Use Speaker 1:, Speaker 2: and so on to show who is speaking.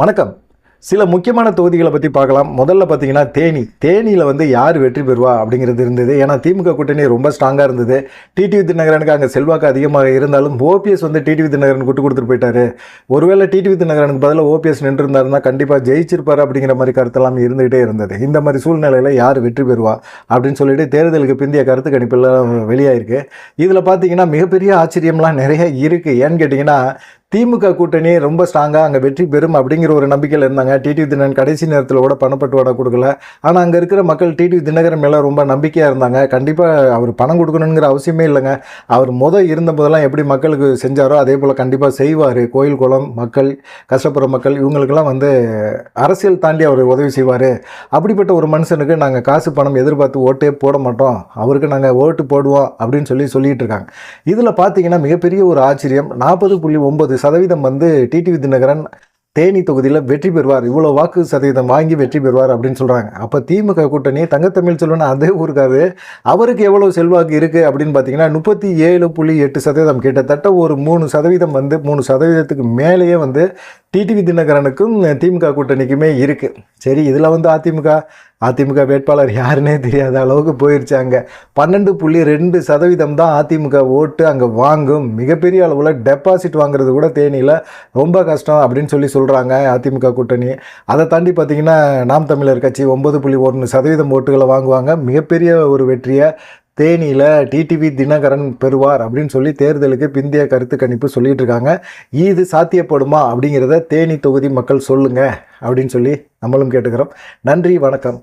Speaker 1: வணக்கம். சில முக்கியமான தொகுதிகளை பற்றி பார்க்கலாம். முதல்ல பார்த்தீங்கன்னா தேனி. தேனியில் வந்து யார் வெற்றி பெறுவா அப்படிங்கிறது இருந்தது. ஏன்னா திமுக கூட்டணி ரொம்ப ஸ்ட்ராங்காக இருந்தது. டிடிவி தினகரனுக்கு அங்கே செல்வாக்கு அதிகமாக இருந்தாலும் ஓபிஎஸ் வந்து டிடிவி தினகரன் கூட்டு கொடுத்துட்டு போயிட்டாரு. ஒருவேளை டிடிவி தினகரனுக்கு பதிலாக ஓபிஎஸ் நின்றுருந்தாருன்னா கண்டிப்பாக ஜெயிச்சிருப்பாரு அப்படிங்கிற மாதிரி கருத்தெல்லாம் இருந்துகிட்டே இருந்தது. இந்த மாதிரி சூழ்நிலையில் யார் வெற்றி பெறுவா அப்படின்னு சொல்லிட்டு தேர்தலுக்கு பிந்தைய கருத்து கணிப்பெல்லாம் வெளியாயிருக்கு. இதில் பார்த்தீங்கன்னா மிகப்பெரிய ஆச்சரியம்லாம் நிறைய இருக்குது ஏன்னு கேட்டிங்கன்னா திமுக கூட்டணி ரொம்ப ஸ்ட்ராங்காக அங்கே வெற்றி பெறும் அப்படிங்கிற ஒரு நம்பிக்கையில் இருந்தாங்க. டிடிவி தினகரன் கடைசி நேரத்தில் கூட பணப்பட்டு வாட கொடுக்கல. ஆனால் அங்கே இருக்கிற மக்கள் டிடிவி தினகரன் மேலே ரொம்ப நம்பிக்கையாக இருந்தாங்க. கண்டிப்பாக அவர் பணம் கொடுக்கணுங்கிற அவசியமே இல்லைங்க. அவர் முத இருந்த போதெல்லாம் எப்படி மக்களுக்கு செஞ்சாரோ அதே போல் கண்டிப்பாக செய்வார். கோயில் குளம் மக்கள் கஷ்டப்படுற மக்கள் இவங்களுக்கெல்லாம் வந்து அரசியல் தாண்டி அவர் உதவி செய்வார். அப்படிப்பட்ட ஒரு மனுஷனுக்கு நாங்கள் காசு பணம் எதிர்பார்த்து ஓட்டே போட மாட்டோம். அவருக்கு நாங்கள் ஓட்டு போடுவோம் அப்படின்னு சொல்லி சொல்லிகிட்டு இருக்காங்க. இதில் பார்த்தீங்கன்னா மிகப்பெரிய ஒரு ஆச்சரியம். நாற்பது புள்ளி ஒம்பது சதவீதம் வந்து டிடிவி தினகரன் தேனி தொகுதியில் வெற்றி பெறுவார். இவ்வளோ வாக்கு சதவீதம் வாங்கி வெற்றி பெறுவார் அப்படின்னு சொல்கிறாங்க அப்போ திமுக கூட்டணி தங்கத்தமிழ் செல்வன் அதே ஊருக்காரு. அவருக்கு எவ்வளோ செல்வாக்கு இருக்குது அப்படின்னு பார்த்தீங்கன்னா முப்பத்தி ஏழு புள்ளி எட்டு சதவீதம். கிட்டத்தட்ட ஒரு மூணு சதவீதம் வந்து மூணு சதவீதத்துக்கு மேலேயே வந்து டிடிவி தினகரனுக்கும் திமுக கூட்டணிக்குமே இருக்குது சரி இதில் வந்து அதிமுக அதிமுக வேட்பாளர் யாருன்னே தெரியாத அளவுக்கு போயிடுச்சு அங்கே. பன்னெண்டு புள்ளி ரெண்டு சதவீதம் தான் அதிமுக ஓட்டு அங்கே வாங்கும். மிகப்பெரிய அளவில் டெபாசிட் வாங்குறது கூட தேனியில் ரொம்ப கஷ்டம் அப்படின்னு சொல்லி சொல்கிறாங்க அதிமுக கூட்டணி. அதை தாண்டி பார்த்திங்கன்னா நாம் தமிழர் கட்சி ஒன்பது புள்ளி ஒன்று சதவீதம் ஓட்டுகளை வாங்குவாங்க. மிகப்பெரிய ஒரு வெற்றியை தேனியில் டிடிவி தினகரன் பெறுவார் அப்படின்னு சொல்லி தேர்தலுக்கு பிந்தைய கருத்து கணிப்பு சொல்லிட்டு இருக்காங்க. இது சாத்தியப்படுமா அப்படிங்கிறத தேனி தொகுதி மக்கள் சொல்லுங்க அப்படின்னு சொல்லி நம்மளும் கேட்டுக்கிறோம். நன்றி வணக்கம்.